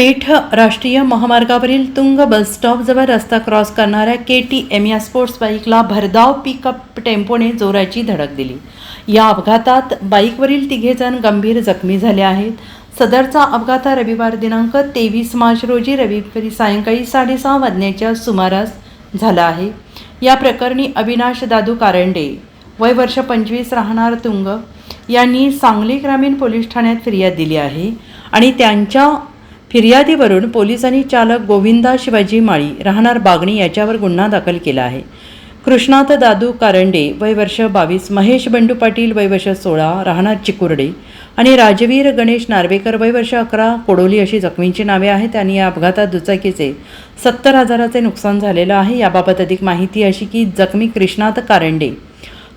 पेठ राष्ट्रीय महामार्गावरील तुंग बस स्टॉपजवळ रस्ता क्रॉस करणाऱ्या के टी एम या स्पोर्ट्स बाईकला भरधाव पिकअप टेम्पोने जोराची धडक दिली. या अपघातात बाईकवरील तिघेजण गंभीर जखमी झाले आहेत. सदरचा अपघात हा रविवार दिनांक तेवीस मार्च रोजी रविवारी सायंकाळी साडेसहा वाजण्याच्या सुमारास झाला आहे. या प्रकरणी अविनाश दादू कारंडे वय वर्ष पंचवीस राहणार तुंग यांनी सांगली ग्रामीण पोलीस ठाण्यात फिर्याद दिली आहे आणि त्यांच्या फिर्यादीवरून पोलिसांनी चालक गोविंदा शिवाजी माळी राहणार बागणी याच्यावर गुन्हा दाखल केला आहे. कृष्णात दादू कारंडे वय वर्ष बावीस महेश बंडू पाटील वय वर्ष सोळा राहणार चिकुर्डे आणि राजवीर गणेश नार्वेकर वय वर्ष अकरा कोडोली अशी जखमींची नावे आहेत. त्यांनी या अपघातात दुचाकीचे सत्तर हजाराचे नुकसान झालेलं आहे. याबाबत अधिक माहिती अशी की जखमी कृष्णात कारंडे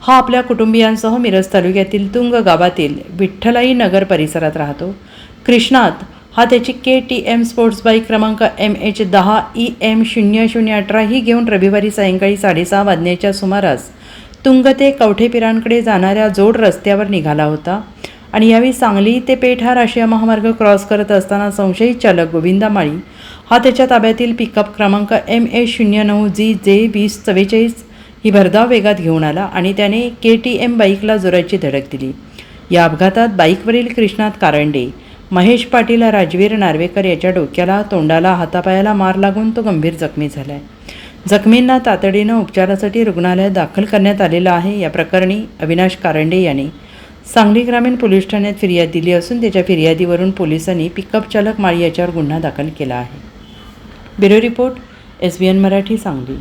हा आपल्या कुटुंबियांसह मिरज तालुक्यातील तुंग गावातील विठ्ठलाई नगर परिसरात राहतो. कृष्णात हा त्याची K T M sports bike क्रमांक एम एच दहा ई एम शून्य शून्य अठरा ही घेऊन रविवारी सायंकाळी साडेसहा वाजण्याच्या सुमारास तुंग ते कवठेपिरांकडे जाणाऱ्या जोड रस्त्यावर निघाला होता. आणि यावेळी सांगली ते पेठ हा राष्ट्रीय महामार्ग क्रॉस करत असताना संशयित चालक गोविंदा माळी हा त्याच्या ताब्यातील पिकअप क्रमांक एम ए शून्य नऊ जी जे वीस चव्वेचाळीस ही भरधाव वेगात घेऊन आला आणि त्याने के टी एम बाईकला जोराची धडक दिली. या अपघातात बाईकवरील कृष्णात कारंडे महेश पाटील राजवीर नार्वेकर याच्या डोक्याला तोंडाला हातापायाला मार लागून तो गंभीर जखमी झाला आहे जखमींना तातडीनं उपचारासाठी रुग्णालयात दाखल करण्यात आलेलं आहे. या प्रकरणी अविनाश कारंडे यांनी सांगली ग्रामीण पोलीस ठाण्यात फिर्याद दिली असून त्याच्या फिर्यादीवरून पोलिसांनी पिकअप चालक माळी याच्यावर गुन्हा दाखल केला आहे. Bureau report S B N Marathi Sangli.